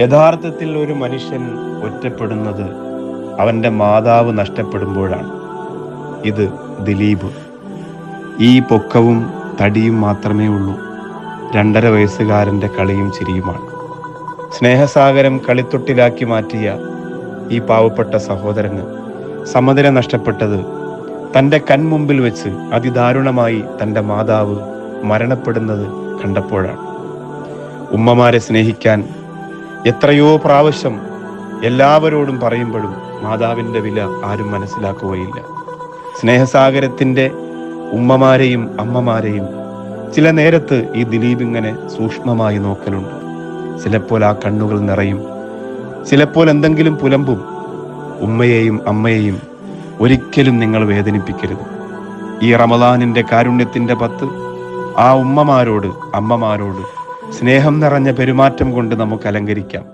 യഥാർത്ഥത്തിൽ ഒരു മനുഷ്യൻ ഒറ്റപ്പെടുന്നത് അവന്റെ മാതാവ് നഷ്ടപ്പെടുമ്പോഴാണ്. ഇത് ദിലീപ്. ഈ പൊക്കവും തടിയും മാത്രമേ ഉള്ളൂ. രണ്ടര വയസ്സുകാരന്റെ കളിയും ചിരിയുമാണ്. സ്നേഹസാഗരം കളിത്തൊട്ടിലാക്കി മാറ്റിയ ഈ പാവപ്പെട്ട സഹോദരന് സമനില നഷ്ടപ്പെട്ടത് തന്റെ കൺമുമ്പിൽ വെച്ച് അതിദാരുണമായി തന്റെ മാതാവ് മരണപ്പെടുന്നത് കണ്ടപ്പോഴാണ്. ഉമ്മമാരെ സ്നേഹിക്കാൻ എത്രയോ പ്രാവശ്യം എല്ലാവരോടും പറയുമ്പോഴും മാതാവിന്റെ വില ആരും മനസ്സിലാക്കുകയില്ല. സ്നേഹസാഗരത്തിന്റെ ഉമ്മമാരെയും അമ്മമാരെയും ചില നേരത്ത് ഈ ദിലീപ് ഇങ്ങനെ സൂക്ഷ്മമായി നോക്കലുണ്ട്. ചിലപ്പോൾ ആ കണ്ണുകൾ നിറയും. ചിലപ്പോൾ എന്തെങ്കിലും പുലമ്പും ഉമ്മയെയും അമ്മയെയും ഒരിക്കലും നിങ്ങൾ വേദനിപ്പിക്കരുത്. ഈ റമദാനിന്റെ കാരുണ്യത്തിന്റെ പത്ത് ആ ഉമ്മമാരോട് അമ്മമാരോട് സ്നേഹം നിറഞ്ഞ പെരുമാറ്റം കൊണ്ട് നമുക്ക് അലങ്കരിക്കാം.